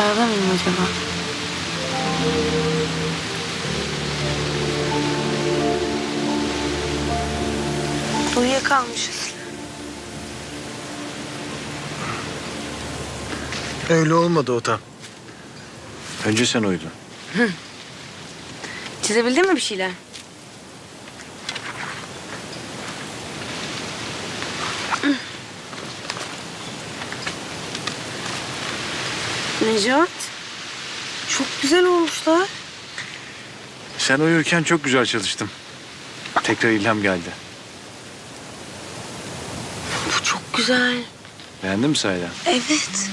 Rüyada mıyım acaba? Uyuyakalmışız. Öyle olmadı o tam. Önce sen uyudun. Çizebildin mi bir şeyler? Necat. Çok güzel olmuşlar. Sen uyurken çok güzel çalıştım. Tekrar ilham geldi. Bu çok güzel. Beğendin mi Sayla? Evet.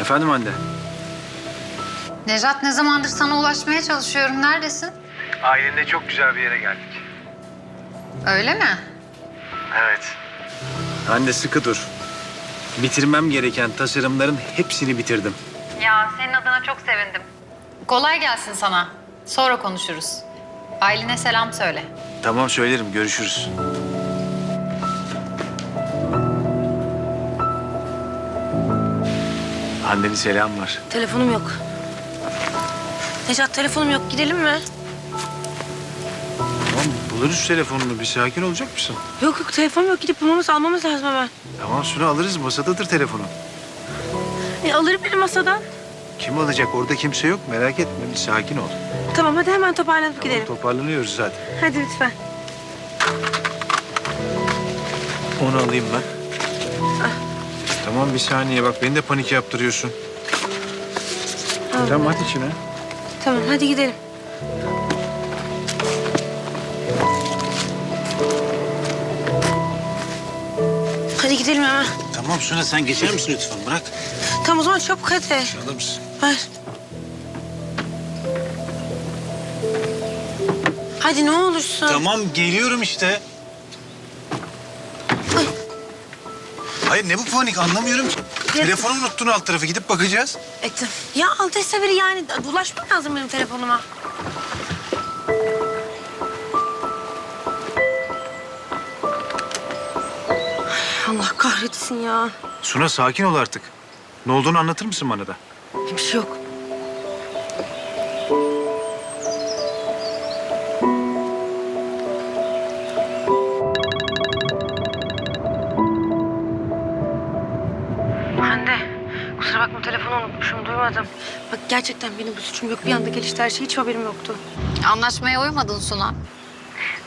Efendim anne? Nejat ne zamandır sana ulaşmaya çalışıyorum. Neredesin? Ailenle çok güzel bir yere geldik. Öyle mi? Evet. Anne sıkı dur. Bitirmem gereken tasarımların hepsini bitirdim. Ya senin adına çok sevindim. Kolay gelsin sana. Sonra konuşuruz. Ailene selam söyle. Tamam söylerim görüşürüz. Annenin selam var. Telefonum yok. Necat telefonum yok. Gidelim mi? Buluruz telefonunu. Bir sakin olacak mısın? Yok yok telefonum yok. Gidip bulmamız almamız lazım hemen. Tamam Sunu alırız. Masadadır telefonu. E, alırım beni masadan. Kim alacak? Orada kimse yok. Merak etme. Bir sakin ol. Tamam hadi hemen toparlanıp Tamam, gidelim. toparlanıyoruz zaten. Hadi lütfen. Onu alayım ben. Tamam bir saniye bak beni de panik yaptırıyorsun. Tamam at içine. Tamam hadi gidelim. Gidelim hemen. Tamam Suna sen geçer misin lütfen bırak. Tamam o zaman çabuk hadi. Alır mısın? Ver. Hadi ne olursun. Tamam geliyorum işte. Ay. Hayır ne bu panik anlamıyorum ki. Telefonu unuttun alt tarafı gidip bakacağız. Ettim. Ya aldıysa biri yani ulaşmak lazım benim telefonuma. Kahretsin ya. Suna sakin ol artık. Ne olduğunu anlatır mısın bana da? Bir şey yok. Hande, kusura bakma telefonu unutmuşum, duymadım. Bak gerçekten benim bir suçum yok. Bir anda gelişti her şey, hiç haberim yoktu. Anlaşmaya uymadın Suna.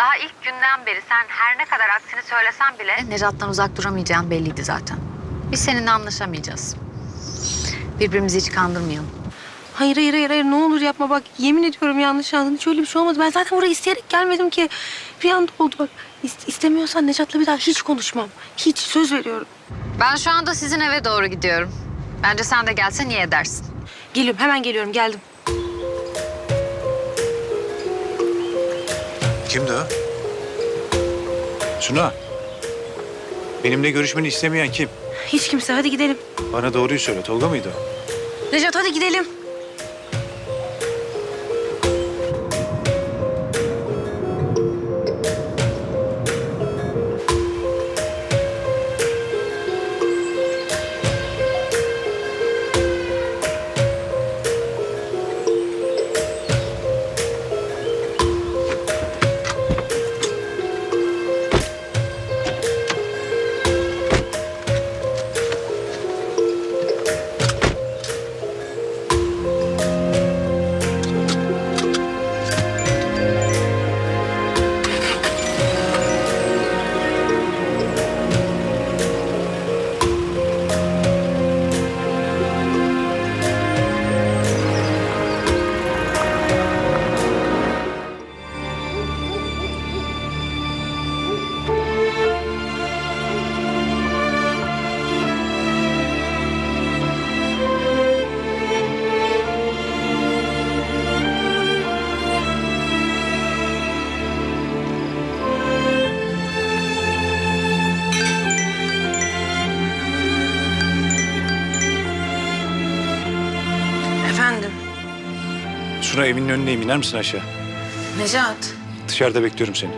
Daha ilk günden beri sen her ne kadar aksini söylesen bile... Nejat'tan uzak duramayacağın belliydi zaten. Biz seninle anlaşamayacağız. Birbirimizi hiç kandırmayalım. Hayır, hayır, hayır, hayır. Ne olur yapma bak. Yemin ediyorum yanlış anladın. Hiç öyle bir şey olmadı. Ben zaten buraya isteyerek gelmedim ki. Bir anda oldu bak. İst- istemiyorsan Necat'la bir daha hiç konuşmam. Hiç, söz veriyorum. Ben şu anda sizin eve doğru gidiyorum. Bence sen de gelsen iyi edersin. Geliyorum, hemen geliyorum. Geldim. Kimdi o? Suna. Benimle görüşmeni istemeyen kim? Hiç kimse. Hadi gidelim. Bana doğruyu söyle. Tolga mıydı o? Necat hadi gidelim. Evinin önündeyim. iner misin aşağı? Necat. Dışarıda bekliyorum seni.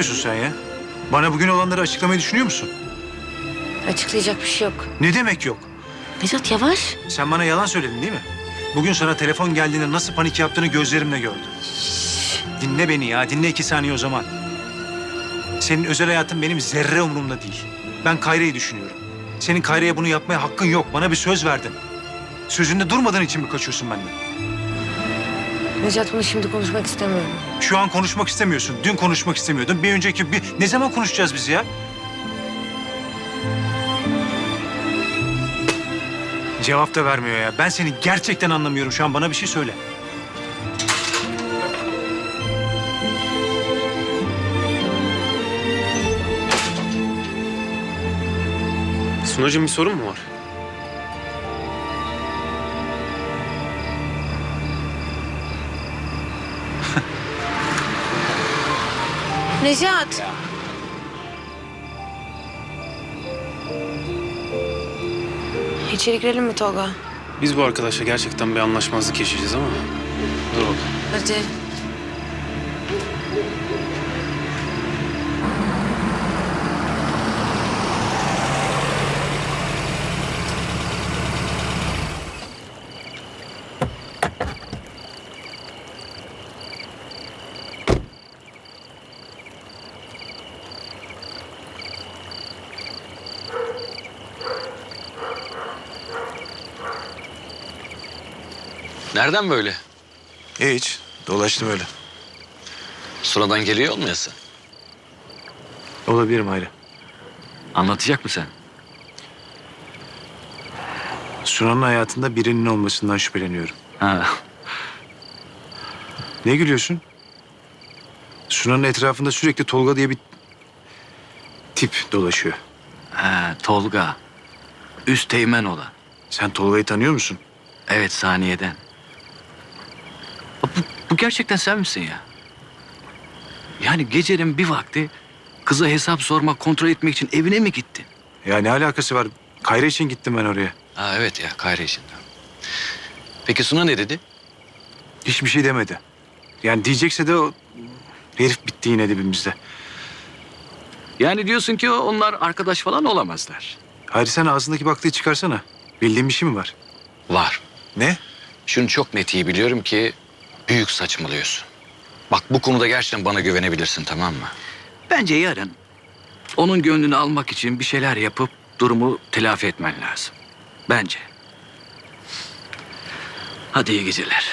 Yapıyorsun sen ya? Bana bugün olanları açıklamayı düşünüyor musun? Açıklayacak bir şey yok. Ne demek yok? Necat yavaş. Sen bana yalan söyledin değil mi? Bugün sana telefon geldiğinde nasıl panik yaptığını gözlerimle gördüm. Dinle beni ya, dinle iki saniye o zaman. Senin özel hayatın benim zerre umurumda değil. Ben Kayra'yı düşünüyorum. Senin Kayra'ya bunu yapmaya hakkın yok. Bana bir söz verdin. Sözünde durmadığın için mi kaçıyorsun benden? Necat bunu şimdi konuşmak istemiyorum. Şu an konuşmak istemiyorsun. Dün konuşmak istemiyordun. Bir önceki bir... Ne zaman konuşacağız biz ya? Cevap da vermiyor ya. Ben seni gerçekten anlamıyorum şu an. Bana bir şey söyle. Sunacığım bir sorun mu var? Necat. İçeri girelim mi Tolga? Biz bu arkadaşla gerçekten bir anlaşmazlık yaşayacağız ama dur bakalım. Hadi. Nereden böyle? Hiç. Dolaştım öyle. Sıradan geliyor olmayasın. Olabilirim Hayri. Anlatacak mı sen? Sunan'ın hayatında birinin olmasından şüpheleniyorum. Ha, Ne gülüyorsun? Sunan'ın etrafında sürekli Tolga diye bir tip dolaşıyor. ha Tolga. Üst teğmen olan. Sen Tolga'yı tanıyor musun? Evet saniyeden. Bu, gerçekten sen misin ya? Yani gecenin bir vakti kıza hesap sormak, kontrol etmek için evine mi gittin? Ya ne alakası var? Kayra için gittim ben oraya. Ha evet ya Kayra için. Peki Suna ne dedi? Hiçbir şey demedi. Yani diyecekse de o herif bitti yine dibimizde. Yani diyorsun ki onlar arkadaş falan olamazlar. Hayri sen ağzındaki baklayı çıkarsana. Bildiğin bir şey mi var? Var. Ne? Şunu çok net iyi biliyorum ki büyük saçmalıyorsun. Bak bu konuda gerçekten bana güvenebilirsin tamam mı? Bence yarın onun gönlünü almak için bir şeyler yapıp durumu telafi etmen lazım. Bence. Hadi iyi geceler.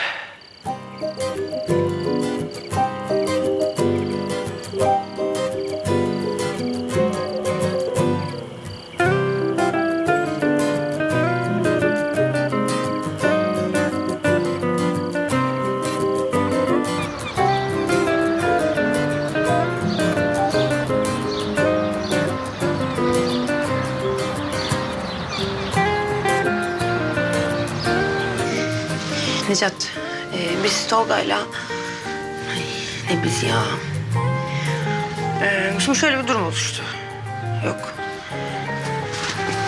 Necat, e, biz Tolga'yla... Ay, ne biz ya? E, şimdi şöyle bir durum oluştu. Yok.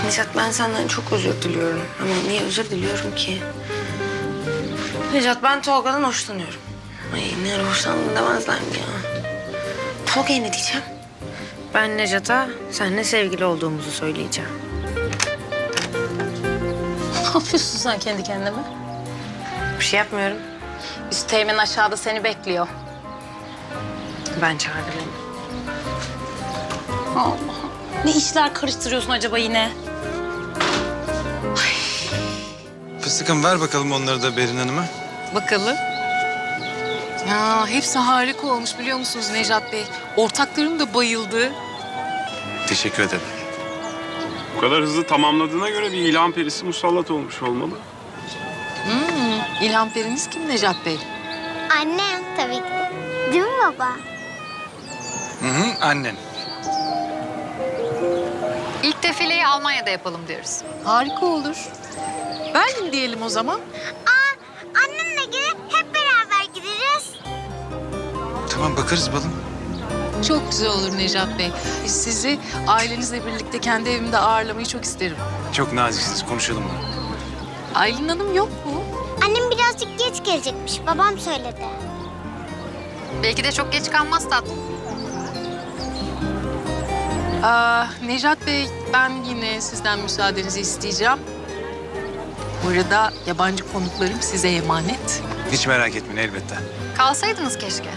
Necat ben senden çok özür diliyorum. Ama niye özür diliyorum ki? Necat ben Tolga'dan hoşlanıyorum. Ay ne hoşlandın demezler mi ya? Tolga'ya ne diyeceğim? Ben Necat'a seninle sevgili olduğumuzu söyleyeceğim. Ne yapıyorsun sen kendi kendine? Bir şey yapmıyorum. Üst teğmen aşağıda seni bekliyor. Ben çağırdım onu. Allah. Ne işler karıştırıyorsun acaba yine? Fıstıkım ver bakalım onları da Berin Hanım'a. Bakalım. Ya hepsi harika olmuş biliyor musunuz Nejat Bey? Ortaklarım da bayıldı. Teşekkür ederim. Bu kadar hızlı tamamladığına göre bir ilan perisi musallat olmuş olmalı. İlham periniz kim Nejat Bey? Annem tabii ki. de. Değil mi baba? Hı hı, annen. İlk defileyi Almanya'da yapalım diyoruz. Harika olur. Berlin diyelim o zaman. Aa, annemle gelip hep beraber gideriz. Tamam bakarız balım. Çok güzel olur Nejat Bey. Sizi ailenizle birlikte kendi evimde ağırlamayı çok isterim. Çok naziksiniz. Konuşalım bunu. Aylin Hanım yok mu? Geç gelecekmiş. Babam söyledi. Belki de çok geç kalmaz tatlım. Aa, Nejat Bey, ben yine sizden müsaadenizi isteyeceğim. Bu arada yabancı konuklarım size emanet. Hiç merak etmeyin elbette. Kalsaydınız keşke.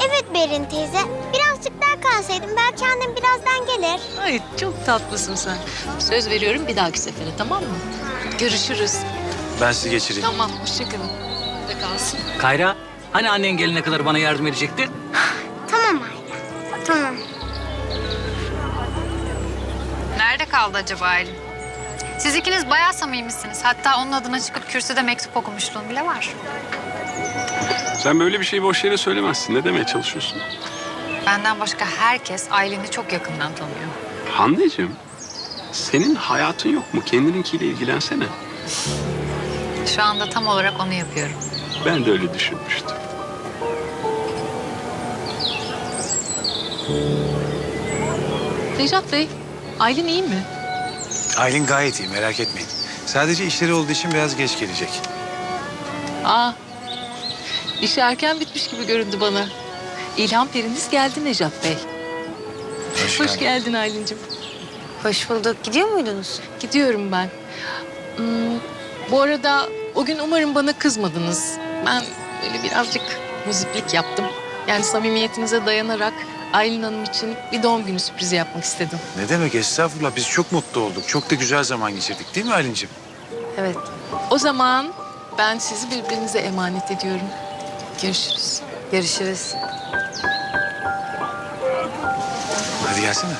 Evet Berin teyze. Birazcık daha kalsaydım belki annem birazdan gelir. Ay çok tatlısın sen. Söz veriyorum bir dahaki sefere tamam mı? Görüşürüz. Ben sizi geçireyim. Tamam, hoşçakalın. De kalsın. Kayra, hani annen gelene kadar bana yardım edecektin? Tamam Aylin. Tamam. Nerede kaldı acaba Aylin? Siz ikiniz bayağı samimisiniz. Hatta onun adına çıkıp kürsüde mektup okumuşluğum bile var. Sen böyle bir şeyi boş yere söylemezsin. Ne demeye çalışıyorsun? Benden başka herkes Aylin'i çok yakından tanıyor. Hande'cim, senin hayatın yok mu? Kendininkiyle ilgilensene. Şu anda tam olarak onu yapıyorum. Ben de öyle düşünmüştüm. Nejat Bey, Aylin iyi mi? Aylin gayet iyi merak etmeyin. Sadece işleri olduğu için biraz geç gelecek. Aa, işi erken bitmiş gibi göründü bana. İlham periniz geldi Nejat Bey. Hoş geldin Aylin'cim. Hoş bulduk. Gidiyor muydunuz? Gidiyorum ben. Hmm, bu arada o gün umarım bana kızmadınız. Ben böyle birazcık muziplik yaptım. Yani samimiyetinize dayanarak Aylin Hanım için bir doğum günü sürprizi yapmak istedim. Ne demek estağfurullah biz çok mutlu olduk. Çok da güzel zaman geçirdik değil mi Aylin'ciğim? Evet. O zaman ben sizi birbirinize emanet ediyorum. Görüşürüz. Görüşürüz. Hadi gelsene.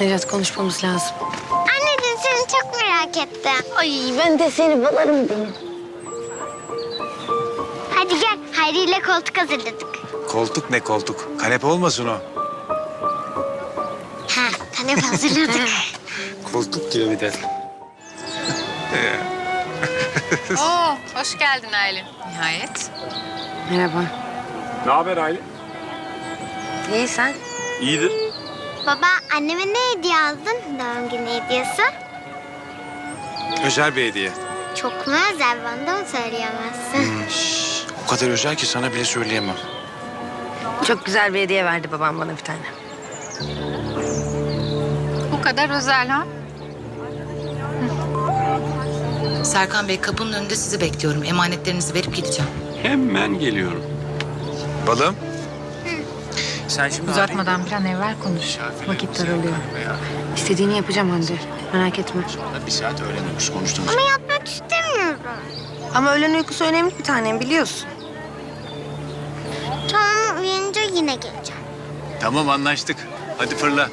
Nejat konuşmamız lazım. Anneciğim seni çok merak ettim. Ay ben de seni balarım benim. Hayri ile koltuk hazırladık. Koltuk ne koltuk? Kanepe olmasın o. Ha kanepe hazırladık. Koltuk diyor bir de. Oo, hoş geldin Aylin. Nihayet. Merhaba. Ne haber Aylin? İyi sen? İyidir. Baba anneme ne hediye aldın? Doğum günü hediyesi. Özel bir hediye. Çok mu özel bana da mı söyleyemezsin? O kadar özel ki sana bile söyleyemem. Çok güzel bir hediye verdi babam bana bir tane. Bu kadar özel ha? Serkan Bey kapının önünde sizi bekliyorum. Emanetlerinizi verip gideceğim. Hemen geliyorum. Balım. Sen şimdi Uzatmadan bir an evvel konuş. Vakit daralıyor. İstediğini yapacağım Hande. Merak etme. Bir saat öğreniyoruz konuştuğumuz. Ama yapmak istemiyorum. Ama öğlen uykusu önemli bir tanem biliyorsun. Tamam uyanınca yine geleceğim. Tamam anlaştık. Hadi fırla.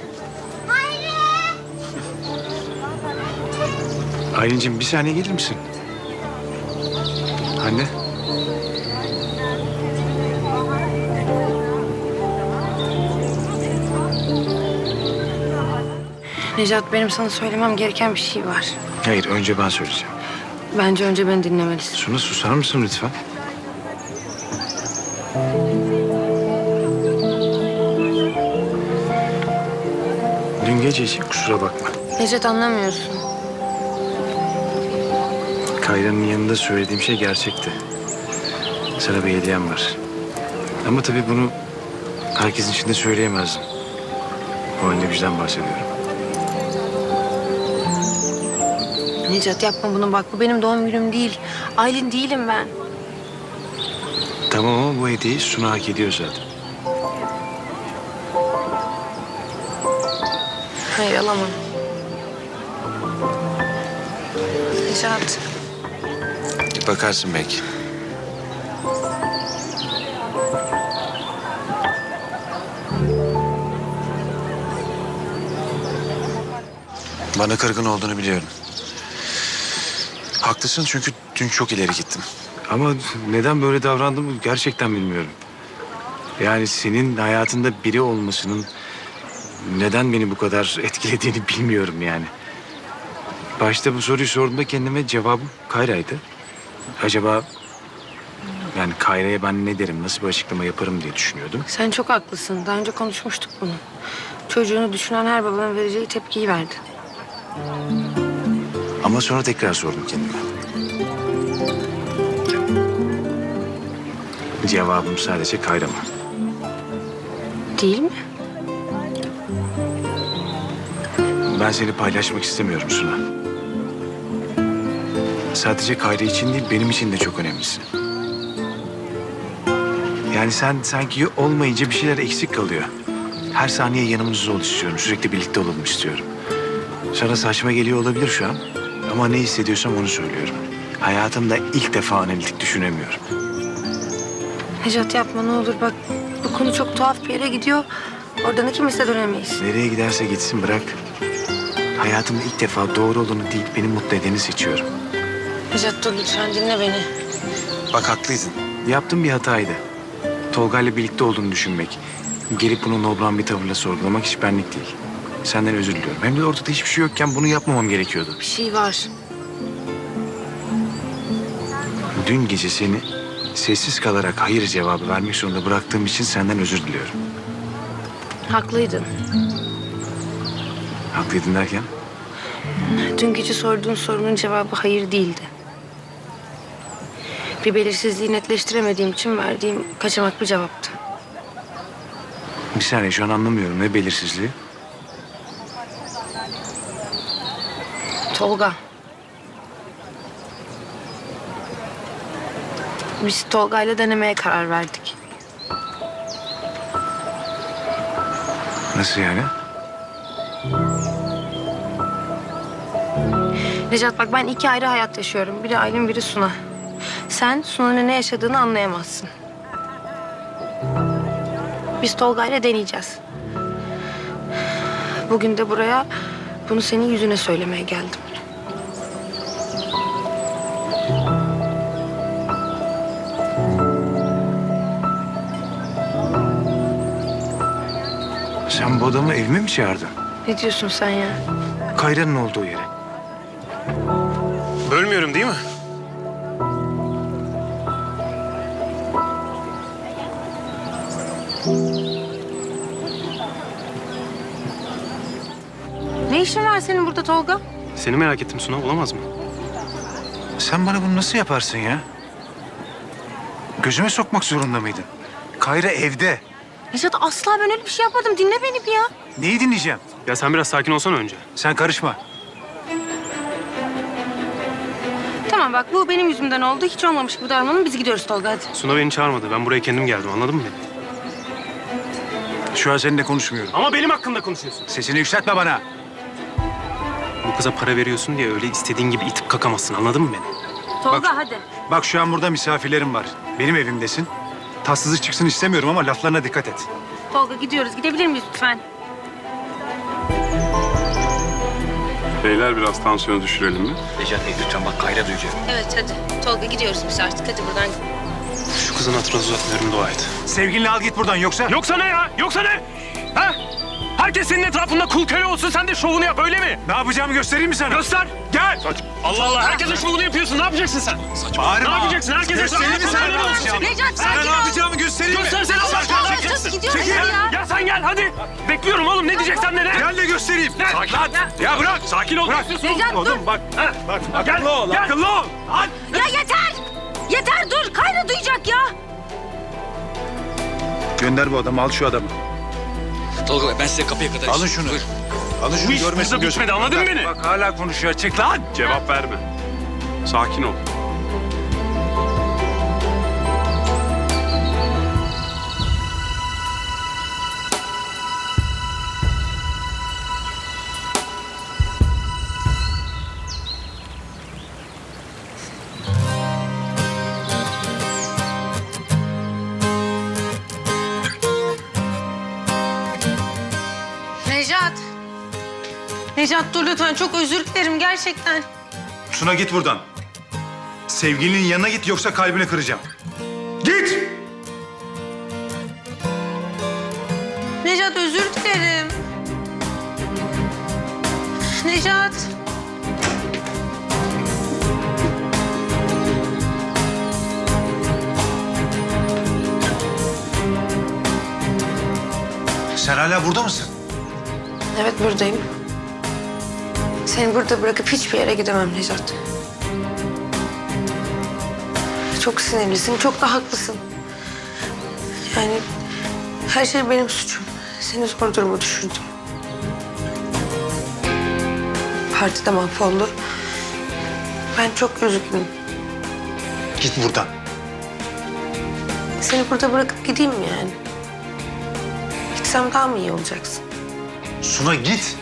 Aylin'cim bir saniye gelir misin? Anne. Nejat benim sana söylemem gereken bir şey var. Hayır önce ben söyleyeceğim. Bence önce beni dinlemelisin. Suna susar mısın lütfen? Gece için kusura bakma. Nejat anlamıyorsun. Kayra'nın yanında söylediğim şey gerçekti. Sana bir hediyem var. Ama tabii bunu herkesin içinde söyleyemezdim. O halde bizden bahsediyorum. Necat yapma bunu bak bu benim doğum günüm değil. Aylin değilim ben. Tamam ama bu hediyeyi Suna hak ediyor zaten. Hayır alamam. Necat. Bakarsın belki. Bana kırgın olduğunu biliyorum. Haklısın çünkü dün çok ileri gittim. Ama neden böyle davrandım gerçekten bilmiyorum. Yani senin hayatında biri olmasının neden beni bu kadar etkilediğini bilmiyorum yani. Başta bu soruyu sorduğumda kendime cevabım Kayra'ydı. Acaba yani Kayra'ya ben ne derim, nasıl bir açıklama yaparım diye düşünüyordum. Sen çok haklısın. Daha önce konuşmuştuk bunu. Çocuğunu düşünen her babanın vereceği tepkiyi verdi. Ama sonra tekrar sordum kendime. Cevabım sadece Kayra mı? Değil mi? Ben seni paylaşmak istemiyorum Suna. Sadece Kayra için değil, benim için de çok önemlisin. Yani sen sanki olmayınca bir şeyler eksik kalıyor. Her saniye yanımızda ol istiyorum. Sürekli birlikte olalım istiyorum. Sana saçma geliyor olabilir şu an. Ama ne hissediyorsam onu söylüyorum. Hayatımda ilk defa analitik düşünemiyorum. Necat yapma ne olur bak. Bu konu çok tuhaf bir yere gidiyor. Oradan ikimiz de dönemeyiz. Nereye giderse gitsin bırak. Hayatımda ilk defa doğru olanı değil, beni mutlu edeni seçiyorum. Necat dur lütfen dinle beni. Bak haklıydın. Yaptığım bir hataydı. Tolga ile birlikte olduğunu düşünmek. Gelip bunu nobran bir tavırla sorgulamak hiç benlik değil. Senden özür diliyorum. Hem de ortada hiçbir şey yokken bunu yapmamam gerekiyordu. Bir şey var. Dün gece seni sessiz kalarak hayır cevabı vermek zorunda bıraktığım için senden özür diliyorum. Haklıydın. Haklıydın derken? Dün gece sorduğun sorunun cevabı hayır değildi. Bir belirsizliği netleştiremediğim için verdiğim kaçamak bir cevaptı. Bir saniye şu an anlamıyorum. Ne belirsizliği? Tolga. Biz Tolga ile denemeye karar verdik. Nasıl yani? Necat bak ben iki ayrı hayat yaşıyorum. Biri Aylin, biri Suna. Sen Suna'nın ne yaşadığını anlayamazsın. Biz Tolga ile deneyeceğiz. Bugün de buraya bunu senin yüzüne söylemeye geldim. Sen bu adamı evime mi çağırdın? Ne diyorsun sen ya? Kayra'nın olduğu yere. Bölmüyorum değil mi? Ne işin var senin burada Tolga? Seni merak ettim Suna. Olamaz mı? Sen bana bunu nasıl yaparsın ya? Gözüme sokmak zorunda mıydın? Kayra evde. Necat asla ben öyle bir şey yapmadım. Dinle beni bir ya. Neyi dinleyeceğim? Ya sen biraz sakin olsana önce. Sen karışma. Tamam bak bu benim yüzümden oldu. Hiç olmamış gibi davranalım. Biz gidiyoruz Tolga hadi. Suna beni çağırmadı. Ben buraya kendim geldim. Anladın mı beni? Şu an seninle konuşmuyorum. Ama benim hakkımda konuşuyorsun. Sesini yükseltme bana. Bu kıza para veriyorsun diye öyle istediğin gibi itip kakamazsın. Anladın mı beni? Tolga Bak- hadi. Bak şu an burada misafirlerim var. Benim evimdesin. Tatsızlık çıksın istemiyorum ama laflarına dikkat et. Tolga gidiyoruz. Gidebilir miyiz lütfen? Beyler biraz tansiyonu düşürelim mi? Necat Bey lütfen bak Kayra duyacak. Evet hadi. Tolga gidiyoruz biz artık. Hadi buradan. Şu kızın hatırına uzatmıyorum dua et. Sevgilinle al git buradan yoksa... Yoksa ne ya? Yoksa ne? Ha? Herkes senin etrafında kul köle olsun. Sen de şovunu yap öyle mi? Ne yapacağımı göstereyim mi sana? Göster. Gel. Allah Allah. Herkesin şovunu yapıyorsun. Ne yapacaksın sen? Bağırma. Ne yapacaksın? Herkese Göstereyim mi sana ne yapacağımı? Necat Sana sakin ne ol. yapacağımı göstereyim mi? Göstersene Allah aşkına. Ne yapacaksın? gidiyoruz Çekil. hadi ya. Ya sen gel hadi. Bekliyorum oğlum. Ne diyeceksen de ne? Gel de göstereyim. Ne? Sakin. Lan. Ya bırak. Sakin ol. Bırak. Necat dur. Oğlum bak. Ha? Bak Gel, akıllı ol. gel. Akıllı ol. Lan. Ya yeter. Yeter dur. Kayra duyacak ya. Gönder bu adamı. Al şu adamı. Tolga Bey ben size kapıya kadar... Alın şunu. Buyur. Alın Bu şunu iş görmesin burada gözüm. bitmedi, anladın mı beni? Bak hala konuşuyor. Çık lan. Cevap verme. Sakin ol. Necat dur lütfen. Çok özür dilerim gerçekten. Suna git buradan. Sevgilinin yanına git yoksa kalbini kıracağım. Git. Necat özür dilerim. Necat. Sen hala burada mısın? Evet buradayım. Seni burada bırakıp hiçbir yere gidemem Necat. Çok sinirlisin, çok da haklısın. Yani her şey benim suçum. Seni zor duruma düşürdüm. Parti de mahvoldu. Ben çok üzgünüm. Git buradan. Seni burada bırakıp gideyim mi yani? Gitsem daha mı iyi olacaksın? Suna git.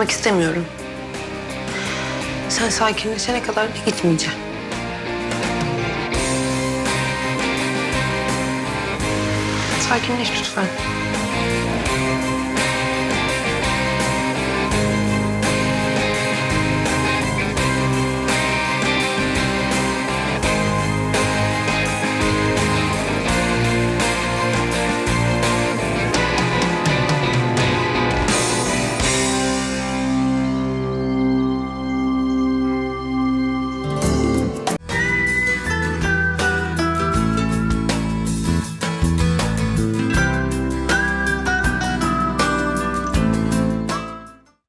Gitmek istemiyorum. Sen sakinleşene kadar da gitmeyeceğim. Sakinleş lütfen.